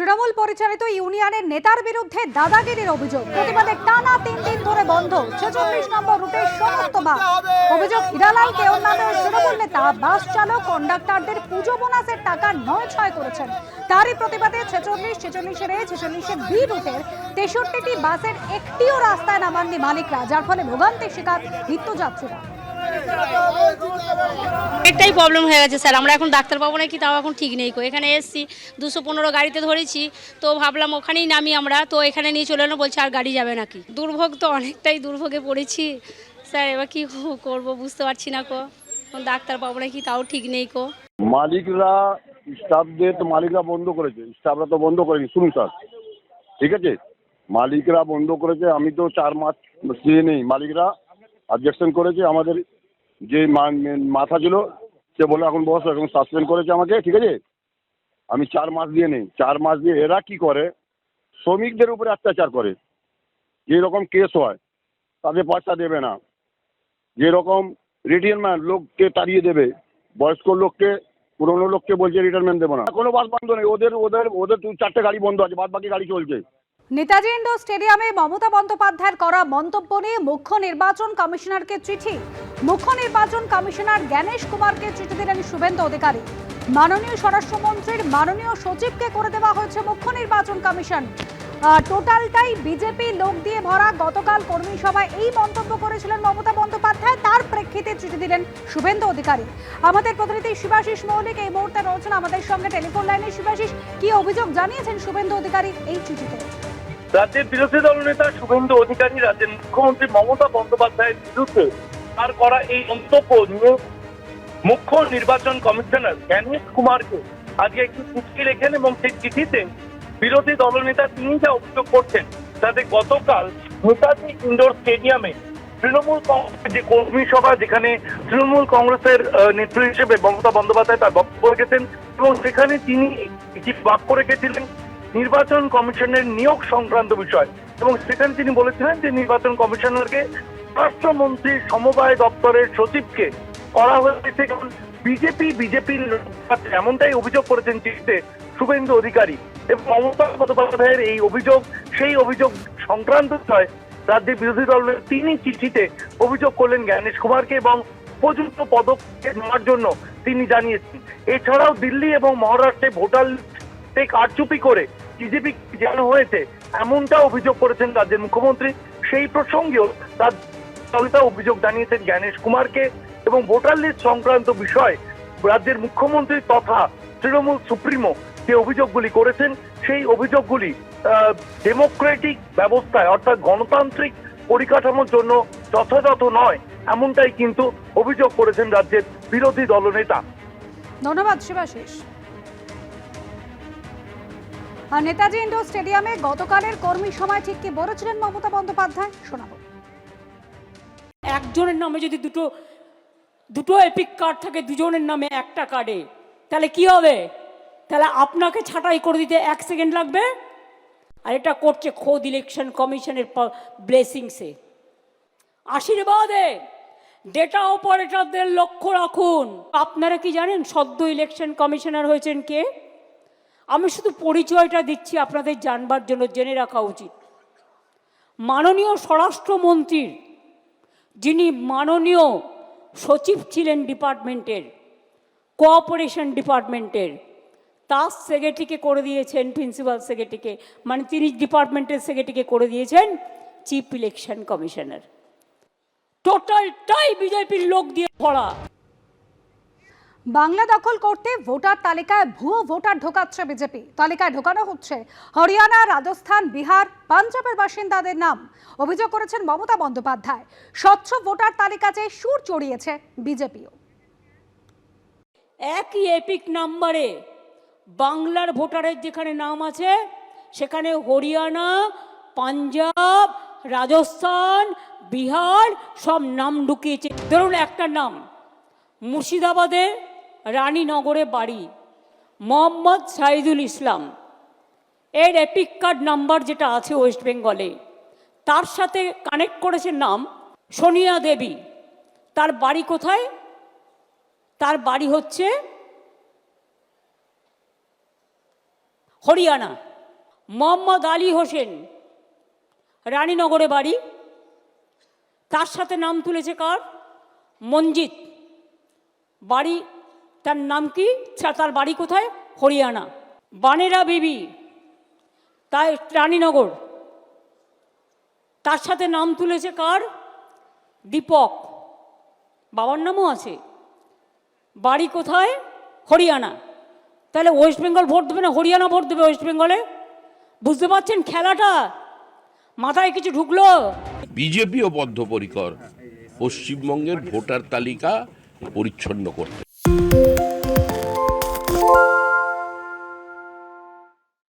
তৃণমূল পরিচালিত ইউনিয়নের নেতার বিরুদ্ধে দাদাগিরির অভিযোগ। প্রতিবাদে টানা তিন দিন ধরে বন্ধ। ছেচল্লিশ নম্বর রুটের সমস্ত বাস। অভিযোগ হিরালাল কেওর নামে ওই তৃণমূল নেতা, বাস চালক, কন্ডাক্টরদের পুজো বোনাসের টাকা নয় ছয় করেছেন। তারই প্রতিবাদে ছেচল্লিশ, ছেচল্লিশের এ, ছেচল্লিশের বি রুটের তেষট্টিটি বাসের একটিও রাস্তায় নামাননি মালিকরা, যার ফলে ভোগান্তির শিকার নিত্যযাত্রীরা। অনেকটাই প্রবলেম হয়ে গেছে, স্যার। আমরা এখন ডাক্তার পাবো নাকি, তাও এখন ঠিক নেই কো। এখানে এসছি, দুশো পনেরো গাড়িতে ধরেছি, তো ভাবলাম ওখানেই নামি আমরা। তো এখানে নিয়ে চলে এলো, বলছে আর গাড়ি যাবে নাকি। দুর্ভোগ তো অনেকটাই দুর্ভোগে পড়েছি। স্যার, এবার কী করব বুঝতে পারছি না কো। ডাক্তার পাবো নাকি, তাও ঠিক নেই কো। মালিকরা, স্টাফদের তো মালিকরা বন্ধ করেছে। স্টাফরা তো বন্ধ করেনি, শুনুন স্যার। ঠিক আছে? মালিকরা বন্ধ করেছে, আমি তো চার মাস দিয়ে নেই। মালিকরা অবজেকশন করেছে আমাদের যে মাথা ছিল, সে বলে এখন বস, এখন সাসপেন্ড করেছে আমাকে, ঠিক আছে? আমি চার মাস দিয়ে নেই। চার মাস দিয়ে এরা কি করে? শ্রমিকদের উপরে অত্যাচার করে। যেরকম কেস হয়, তাদের পয়সা দেবে না। যেরকম রিটায়ারমেন্ট লোককে তাড়িয়ে দেবে, বয়স্ক লোককে, পুরনো লোককে বলছে রিটায়ারমেন্ট দেবো না। কোনো বাস বন্ধ নেই। ওদের ওদের ওদের দু চারটে গাড়ি বন্ধ আছে বাদ বাকি গাড়ি চলছে। নেতাজি ইন্ডোর স্টেডিয়ামে মমতা বন্দ্যোপাধ্যায়ের করা মন্তব্য নিয়ে মুখ্য নির্বাচন কমিশনারকে চিঠি। মুখ্য নির্বাচন কমিশনার জ্ঞানেশ কুমারকে চিঠি দিলেন শুভেন্দু অধিকারী। মাননীয় স্বরাষ্ট্রমন্ত্রীর মাননীয় সচিবকে করে দেওয়া হয়েছে মুখ্য নির্বাচন কমিশন। টোটালটাই বিজেপি লোক দিয়ে ভরা গতকাল কর্মী সভায় এই মন্তব্য করেছিলেন মমতা বন্দ্যোপাধ্যায়। তার প্রেক্ষিতে চিঠি দিলেন শুভেন্দু অধিকারী। আমাদের প্রতিনিধি শিবাশিস মৌলিক এই মুহূর্তে রয়েছেন আমাদের সঙ্গে। টেলিফোন লাইনে শিবাশিস, কি অভিযোগ জানিয়েছেন শুভেন্দু অধিকারী এই চিঠিতে? রাজ্যের বিরোধী দলনেতা শুভেন্দু অধিকারী, রাজ্যের মুখ্যমন্ত্রী মমতা বন্দ্যোপাধ্যায়ের বিরুদ্ধে তার করা এই মন্তব্য নিয়ে মুখ্য নির্বাচন কমিশনার জ্ঞানেশ কুমারকে আজকে একটি চিঠি লেখেন এবং সেই চিঠিতে বিরোধী দলনেতা তিনি যা অভিযোগ করছেন তাতে গতকাল নেতাজি ইন্ডোর স্টেডিয়ামে তৃণমূল কংগ্রেসের যে কর্মী সভা, যেখানে তৃণমূল কংগ্রেসের নেত্রী হিসেবে মমতা বন্দ্যোপাধ্যায় তার বক্তব্য রেখেছেন এবং সেখানে তিনি একটি বাক্য রেখেছিলেন নির্বাচন কমিশনের নিয়োগ সংক্রান্ত বিষয়। এবং সেখানে তিনি বলেছিলেন যে নির্বাচন কমিশনারকে স্বরাষ্ট্রমন্ত্রী সমবায় দপ্তরের সচিবকে করা হয়েছে। কারণ বিজেপি, বিজেপির এমনটাই অভিযোগ করেছেন চিঠিতে শুভেন্দু অধিকারী এবং মমতা বন্দ্যোপাধ্যায়ের এই অভিযোগ, সেই অভিযোগ সংক্রান্ত বিষয় রাজ্যের বিরোধী দলের তিনি চিঠিতে অভিযোগ করলেন জ্ঞানেশ কুমারকে এবং উপযুক্ত পদক্ষেপ নেওয়ার জন্য তিনি জানিয়েছেন। এছাড়াও দিল্লি এবং মহারাষ্ট্রে ভোটার লিস্টে কারচুপি করে বিজেপি জানানো হয়েছে, এমনটা অভিযোগ করেছেন রাজ্যের মুখ্যমন্ত্রী। সেই প্রসঙ্গেও তার দলটা অভিযোগ জানিয়েছেন জ্ঞানেশ কুমারকে এবং ভোটার লিস্ট সংক্রান্ত বিষয় রাজ্যের মুখ্যমন্ত্রী তথা তৃণমূল সুপ্রিমো যে অভিযোগগুলি করেছেন, সেই অভিযোগগুলি ডেমোক্রেটিক ব্যবস্থায় অর্থাৎ গণতান্ত্রিক পরিকাঠামোর জন্য যথাযথ নয়, এমনটাই কিন্তু অভিযোগ করেছেন রাজ্যের বিরোধী দলনেতা। ধন্যবাদ শিবাশিস নেতাজি ইন্ডোর স্টেডিয়ামে গতকালের কর্মী সভায় ঠিক কি বলেছিলেন মমতা বন্দ্যোপাধ্যায়? শোনাবো। একজনের নামে যদি দুটো দুটো এপিক কার্ড থাকে, দুজনের নামে একটা কার্ডে তাহলে কি হবে? তাহলে আপনাকে ছাঁটাই করে দিতে এক সেকেন্ড লাগবে? আর এটা করছে খোদ ইলেকশন কমিশনের ব্লেসিংসে আশীর্বাদে ডেটা অপারেটরদের লক্ষ্য রাখুন। আপনারা কি জানেন সদ্য ইলেকশন কমিশনার হয়েছেন কে? আমি শুধু পরিচয়টা দিচ্ছি আপনাদের জানবার জন্য, জেনে রাখা উচিত। মাননীয় স্বরাষ্ট্রমন্ত্রীর, যিনি মাননীয় সচিব ছিলেন ডিপার্টমেন্টের, কোঅপারেশন ডিপার্টমেন্টের, তার সেক্রেটারিকে করে দিয়েছেন, প্রিন্সিপাল সেক্রেটারিকে মানে তিনি ডিপার্টমেন্টের সেক্রেটারিকে করে দিয়েছেন চিফ ইলেকশন কমিশনার। টোটালটাই বিজেপির লোক দিয়ে ভরা। বাংলা দখল করতে ভোটার তালিকায় ভুয়ো ভোটার ঢোকাচ্ছে বিজেপি। তালিকায় ঢোকানো হচ্ছে হরিয়ানা, রাজস্থান, বিহার, পাঞ্জাবের বাসিন্দাদের নাম। অভিযোগ করেছেন মমতা বন্দ্যোপাধ্যায়। স্বচ্ছ ভোটার তালিকা চেয়ে সুর চড়িয়েছে বিজেপিও। একই এপিক নাম্বারে বাংলার ভোটারের যেখানে নাম আছে, সেখানে হরিয়ানা, পাঞ্জাব, রাজস্থান, বিহার সব নাম ঢুকিয়েছে। ধরুন একটা নাম, মুর্শিদাবাদে রানীনগরে বাড়ি, মোহাম্মদ সাইদুল ইসলাম। এর এপিক কার্ড নাম্বার যেটা আছে ওয়েস্ট বেঙ্গলে তার সাথে কানেক্ট করেছে নাম সোনিয়া দেবী। তার বাড়ি কোথায়? তার বাড়ি হচ্ছে হরিয়ানা। মোহাম্মদ আলী হোসেন, রানীনগরে বাড়ি। তার সাথে নাম তুলেছে কার? মঞ্জিত। বাড়ি তার নাম কি? তার বাড়ি কোথায়? হরিয়ানা। বানেরা বিবি। তাই রানীনগর। তার সাথে নাম তুলেছে কার? দীপক। বাবার নামও আছে। বাড়ি কোথায়? হরিয়ানা। তাহলে ওয়েস্ট বেঙ্গল ভোট দেবে না? হরিয়ানা ভোট দেবে ওয়েস্ট বেঙ্গলে বুঝতে পারছেন খেলাটা? মাথায় কিছু ঢুকলো? বিজেপিও বদ্ধপরিকর। পশ্চিমবঙ্গের ভোটার তালিকা পরিচ্ছন্ন করতে।